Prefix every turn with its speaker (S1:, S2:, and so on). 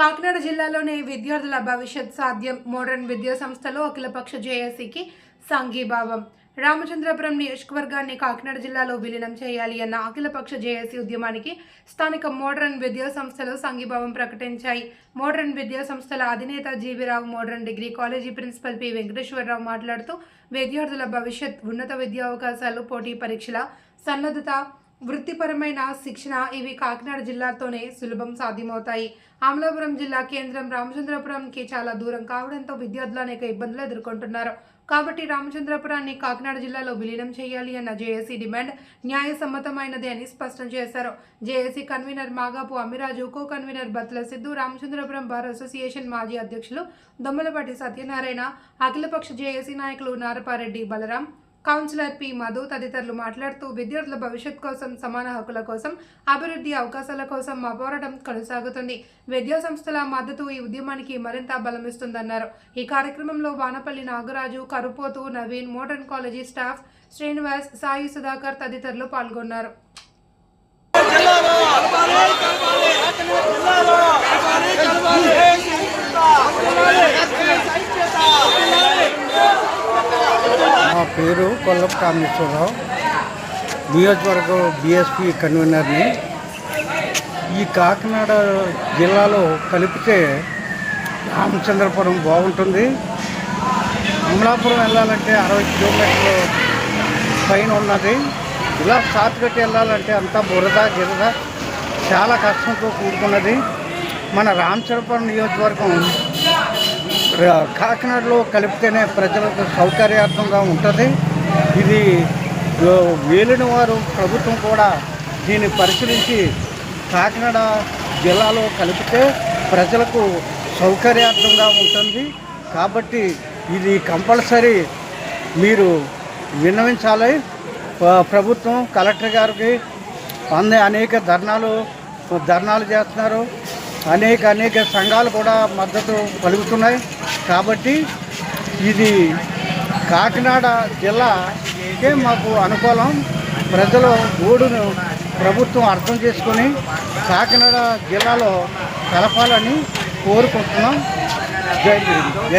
S1: కాకినాడ జిల్లాలోని విద్యార్థుల భవిష్యత్ సాధ్యం మోడర్న్ విద్యా సంస్థలో అఖిలపక్ష జేఏసీకి సంఘీభావం. రామచంద్రపురం నియోజకవర్గాన్ని కాకినాడ జిల్లాలో విలీనం చేయాలి అన్న అఖిలపక్ష జేఏసీ ఉద్యమానికి స్థానిక మోడర్న్ విద్యా సంస్థలు సంఘీభావం ప్రకటించాయి. మోడర్న్ విద్యా సంస్థల అధినేత GV Rao modern degree college principal P. Venkateswara Rao మాట్లాడుతూ విద్యార్థుల భవిష్యత్ ఉన్నత విద్యా అవకాశాలు పోటీ పరీక్షల సన్నద్ధత వృత్తిపరమైన శిక్షణ ఇవి కాకినాడ జిల్లాతోనే సులభం సాధ్యమవుతాయి. అమలాపురం జిల్లా కేంద్రం రామచంద్రపురంకి చాలా దూరం కావడంతో విద్యార్థులు అనేక ఇబ్బందులు ఎదుర్కొంటున్నారు. కాబట్టి రామచంద్రపురాన్ని కాకినాడ జిల్లాలో విలీనం చేయాలి అన్న జేఏసీ డిమాండ్ న్యాయసమ్మతమైనది అని స్పష్టం చేశారు. JAC convener Magapu Amiraju co convener Batla Siddhu Ramachandrapuram bar association మాజీ అధ్యక్షులు దొమ్మలపాటి సత్యనారాయణ అఖిలపక్ష జేఏసీ నాయకులు నారపారెడ్డి బలరాం కౌన్సిలర్ పి మధు తదితరులు మాట్లాడుతూ విద్యార్థుల భవిష్యత్ కోసం సమాన హక్కుల కోసం అభివృద్ధి అవకాశాల కోసం మా పోరాటం కొనసాగుతుంది. విద్యా సంస్థల మద్దతు ఈ ఉద్యమానికి మరింత బలమిస్తుందన్నారు. ఈ కార్యక్రమంలో Vanapalli Nagaraju Karupothu Naveen modern college staff Srinivas Sai Sudhakar తదితరులు పాల్గొన్నారు.
S2: పేరు కొల్లపు కామేశ్వరరావు. నియోజకవర్గం బీఎస్పీ కన్వీనర్ని. ఈ కాకినాడ జిల్లాలో కలిపితే రామచంద్రపురం బాగుంటుంది. అమలాపురం వెళ్ళాలంటే అరవై కిలోమీటర్లు పైన ఉన్నది. ఇలా సాత్గట్టి వెళ్ళాలంటే అంతా బురద గిరద చాలా కష్టంతో కూడుకున్నది. మన రామచంద్రపురం నియోజకవర్గం కాకినాడలో కలిపితేనే ప్రజలకు సౌకర్యార్థంగా ఉంటుంది. ఇది వేలిన వారు ప్రభుత్వం కూడా దీన్ని పరిశీలించి కాకినాడ జిల్లాలో కలిపితే ప్రజలకు సౌకర్యార్థంగా ఉంటుంది. కాబట్టి ఇది కంపల్సరీ మీరు విన్నవించాలి. ప్రభుత్వం కలెక్టర్ గారికి అందే అనేక ధర్నాలు ధర్నాలు చేస్తున్నారు. అనేక అనేక సంఘాలు కూడా మద్దతు పలుకుతున్నాయి. కాబట్టి ఇది కాకినాడ జిల్లాకే మాకు అనుకూలం. ప్రజలు ఓడును ప్రభుత్వం అర్థం చేసుకొని కాకినాడ జిల్లాలో కలపాలని కోరుకుంటున్నాం. జై జై